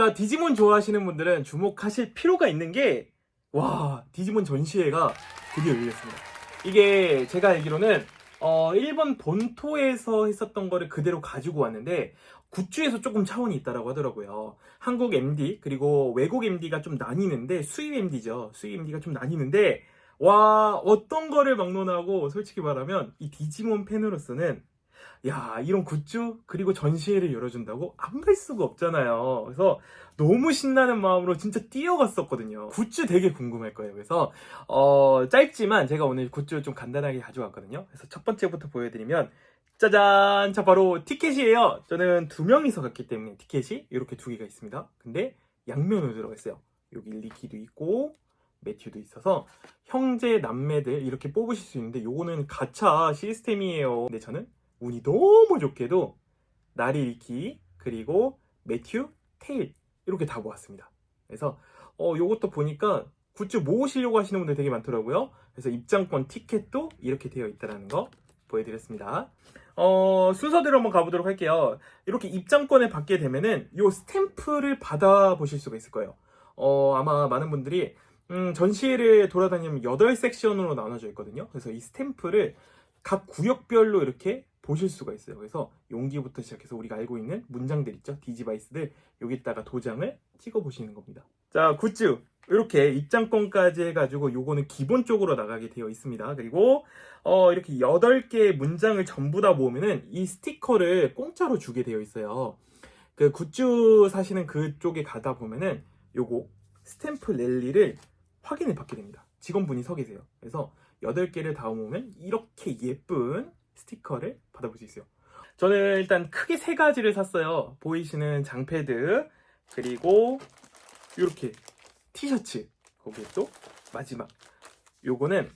자, 디지몬 좋아하시는 분들은 주목하실 필요가 있는 게, 와, 디지몬 전시회가 드디어 열렸습니다. 이게 제가 알기로는, 어, 일본 본토에서 했었던 거를 그대로 가지고 왔는데, 굿즈에서 조금 차원이 있다라고 하더라고요. 한국 MD, 그리고 외국 MD가 좀 나뉘는데, 수입 MD죠. 수입 MD가 좀 나뉘는데, 와, 어떤 거를 막론하고, 솔직히 말하면, 이 디지몬 팬으로서는, 야, 이런 굿즈, 그리고 전시회를 열어준다고 안 갈 수가 없잖아요. 그래서 너무 신나는 마음으로 진짜 뛰어갔었거든요. 굿즈 되게 궁금할 거예요. 그래서, 어, 짧지만 제가 오늘 굿즈 좀 간단하게 가져왔거든요. 그래서 첫 번째부터 보여드리면, 짜잔! 자, 바로 티켓이에요. 저는 두 명이서 갔기 때문에 티켓이 이렇게 두 개가 있습니다. 근데 양면으로 들어가 있어요. 여기 리키도 있고, 매튜도 있어서 형제 남매들 이렇게 뽑으실 수 있는데 요거는 가차 시스템이에요. 근데 저는 운이 너무 좋게도 나리 리키 그리고 매튜 테일 이렇게 다 모았습니다. 그래서 어 요것도 보니까 굿즈 모으시려고 하시는 분들 되게 많더라고요. 그래서 입장권 티켓도 이렇게 되어 있다는 거 보여드렸습니다. 어, 순서대로 한번 가보도록 할게요. 이렇게 입장권을 받게 되면은 요 스탬프를 받아보실 수가 있을 거예요. 어, 아마 많은 분들이 음, 전시회를 돌아다니면 8섹션으로 나눠져 있거든요. 그래서 이 스탬프를 각 구역별로 이렇게 보실 수가 있어요. 그래서 용기부터 시작해서 우리가 알고 있는 문장들 있죠. 디지바이스들 여기다가 도장을 찍어 보시는 겁니다. 자, 굿즈. 이렇게 입장권까지 해가지고 요거는 기본적으로 나가게 되어 있습니다. 그리고 어, 이렇게 8개의 문장을 전부 다 모으면은 이 스티커를 공짜로 주게 되어 있어요. 그 굿즈 사시는 그쪽에 가다 보면은 요거 스탬프 랠리를 확인을 받게 됩니다. 직원분이 서 계세요. 그래서 8개를 다 모으면 이렇게 예쁜 스티커를 받아볼 수 있어요. 저는 일단 크게 세 가지를 샀어요. 보이시는 장패드, 그리고 이렇게 티셔츠, 거기에 또 마지막. 요거는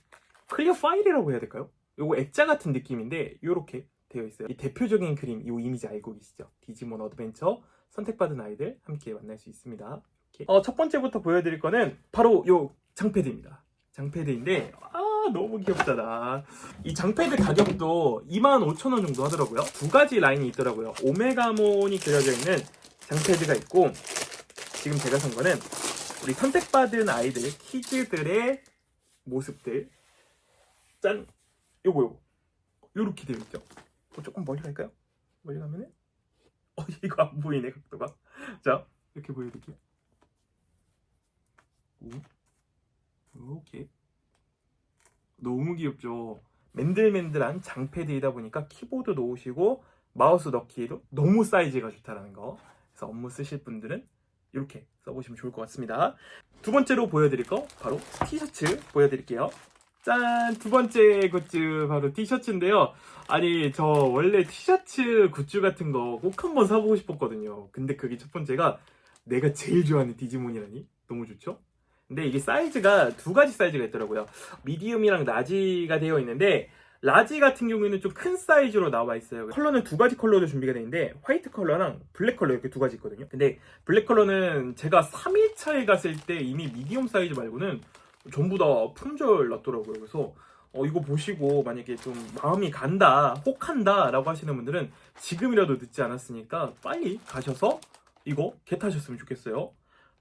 클리어 파일이라고 해야 될까요? 요거 액자 같은 느낌인데 요렇게 되어 있어요. 이 대표적인 그림, 이 이미지 알고 계시죠? 디지몬 어드벤처 선택받은 아이들 함께 만날 수 있습니다. 어, 첫 번째부터 보여드릴 거는 바로 요 장패드입니다. 장패드인데 아 너무 귀엽잖아. 이 장패드 가격도 25,000원 정도 하더라고요. 두 가지 라인이 있더라고요. 오메가몬이 그려져 있는 장패드가 있고 지금 제가 산 거는 우리 선택받은 아이들 키즈들의 모습들 짠 요거 요거 요렇게 되어 있죠. 어, 조금 멀리 갈까요? 멀리 가면은 어 이거 안 보이네 각도가. 자 이렇게 보여드릴게요. 오. 이렇게 너무 귀엽죠. 맨들맨들한 장패드이다 보니까 키보드 놓으시고 마우스 넣기에도 너무 사이즈가 좋다라는 거. 그래서 업무 쓰실 분들은 이렇게 써보시면 좋을 것 같습니다. 두 번째로 보여드릴 거 바로 티셔츠 보여드릴게요. 짠! 두 번째 굿즈 바로 티셔츠인데요. 아니 저 원래 티셔츠 굿즈 같은 거 꼭 한번 사보고 싶었거든요. 근데 그게 첫 번째가 내가 제일 좋아하는 디지몬이라니 너무 좋죠? 근데 이게 사이즈가 두 가지 사이즈가 있더라고요. 미디움이랑 라지가 되어 있는데 라지 같은 경우에는 좀 큰 사이즈로 나와 있어요. 컬러는 두 가지 컬러로 준비가 되어 있는데 화이트 컬러랑 블랙 컬러 이렇게 두 가지 있거든요. 근데 블랙 컬러는 제가 3일차에 갔을 때 이미 미디움 사이즈 말고는 전부 다 품절 났더라고요. 그래서 어, 이거 보시고 만약에 좀 마음이 간다, 혹한다 라고 하시는 분들은 지금이라도 늦지 않았으니까 빨리 가셔서 이거 겟하셨으면 좋겠어요.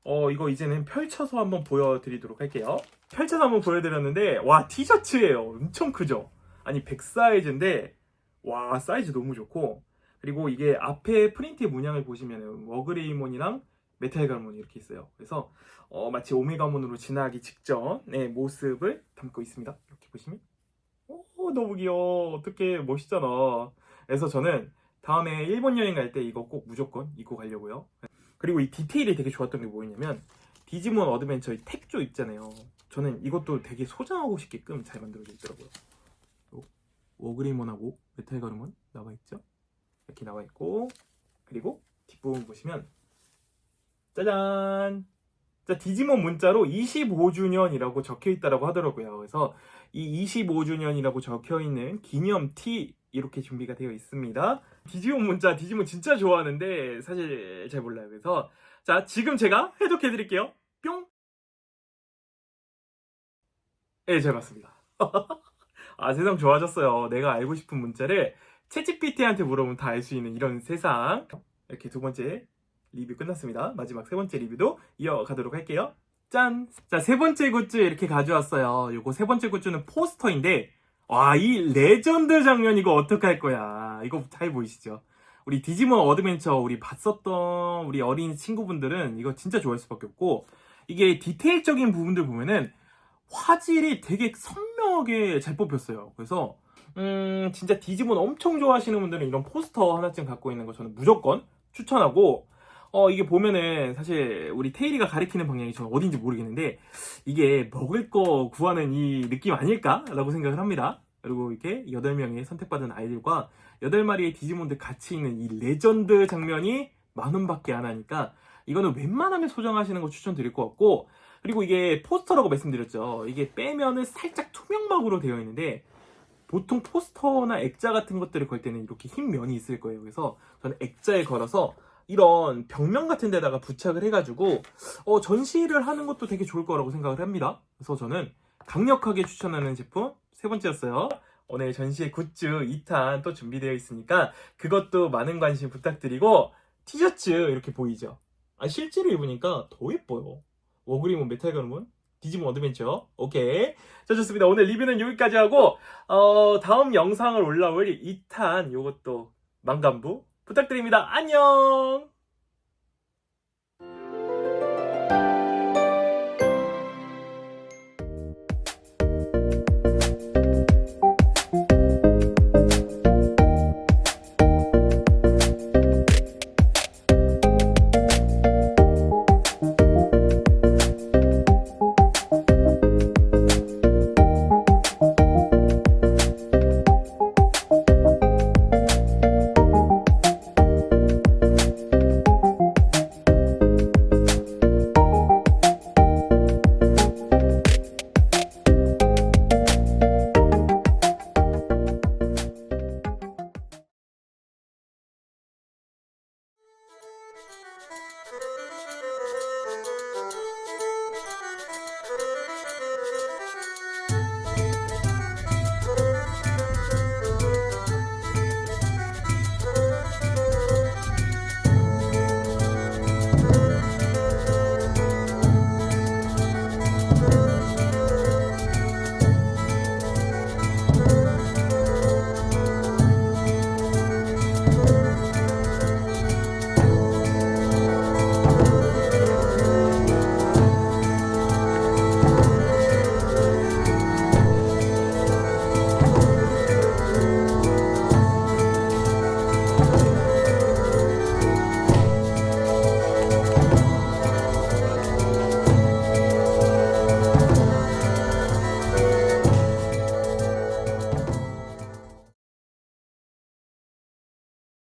어, 이거 이제는 펼쳐서 한번 보여드리도록 할게요. 펼쳐서 한번 보여드렸는데, 와, 티셔츠예요. 엄청 크죠? 아니, 100 사이즈인데, 와, 사이즈 너무 좋고, 그리고 이게 앞에 프린트 문양을 보시면은, 워그레이몬이랑 메탈가몬이 이렇게 있어요. 그래서, 어, 마치 오메가몬으로 지나기 직전의 모습을 담고 있습니다. 이렇게 보시면. 오, 너무 귀여워. 어떻게 멋있잖아. 그래서 저는 다음에 일본 여행 갈 때 이거 꼭 무조건 입고 가려고요. 그리고 이 디테일이 되게 좋았던 게 뭐였냐면 디지몬 어드벤처의 택조 있잖아요. 저는 이것도 되게 소장하고 싶게끔 잘 만들어져 있더라고요. 요 워그레이몬하고 메탈 가루몬 나와 있죠? 이렇게 나와 있고 그리고 뒷부분 보시면 짜잔! 자, 디지몬 문자로 25주년이라고 적혀 있다라고 하더라고요. 그래서 이 25주년이라고 적혀 있는 기념 티 이렇게 준비가 되어 있습니다. 디지몬 문자, 디지몬 진짜 좋아하는데 사실 잘 몰라요. 그래서 자, 지금 제가 해독해 드릴게요. 뿅. 네, 잘 봤습니다. 아, 세상 좋아졌어요. 내가 알고 싶은 문자를 채찌PT한테 물어보면 다 알 수 있는 이런 세상. 이렇게 두 번째 리뷰 끝났습니다. 마지막 세 번째 리뷰도 이어가도록 할게요. 짠! 자, 세 번째 굿즈 이렇게 가져왔어요. 요거 세 번째 굿즈는 포스터인데, 와, 이 레전드 장면 이거 어떡할 거야. 이거 잘 보이시죠? 우리 디지몬 어드벤처 우리 봤었던 우리 어린 친구분들은 이거 진짜 좋아할 수밖에 없고, 이게 디테일적인 부분들 보면은 화질이 되게 선명하게 잘 뽑혔어요. 그래서, 음, 진짜 디지몬 엄청 좋아하시는 분들은 이런 포스터 하나쯤 갖고 있는 거 저는 무조건 추천하고, 어, 이게 보면은 사실 우리 테일이가 가리키는 방향이 저는 어딘지 모르겠는데, 이게 먹을 거 구하는 이 느낌 아닐까라고 생각을 합니다. 그리고 이렇게 8명의 선택받은 아이들과 8마리의 디지몬들 같이 있는 이 레전드 장면이 만 원밖에 안 하니까 이거는 웬만하면 소장하시는 거 추천드릴 것 같고 그리고 이게 포스터라고 말씀드렸죠. 이게 빼면은 살짝 투명막으로 되어 있는데 보통 포스터나 액자 같은 것들을 걸 때는 이렇게 흰 면이 있을 거예요. 그래서 저는 액자에 걸어서 이런 벽면 같은 데다가 부착을 해가지고 어, 전시를 하는 것도 되게 좋을 거라고 생각을 합니다. 그래서 저는 강력하게 추천하는 제품 세 번째였어요. 오늘 전시회 굿즈 2탄 또 준비되어 있으니까 그것도 많은 관심 부탁드리고 티셔츠 이렇게 보이죠? 아, 실제로 입으니까 더 예뻐요. 워그리몬 메탈 가르몬 디지몬 어드벤처 오케이 자 좋습니다 오늘 리뷰는 여기까지 하고 어, 다음 영상을 올라올 2탄 요것도 망간부 부탁드립니다. 안녕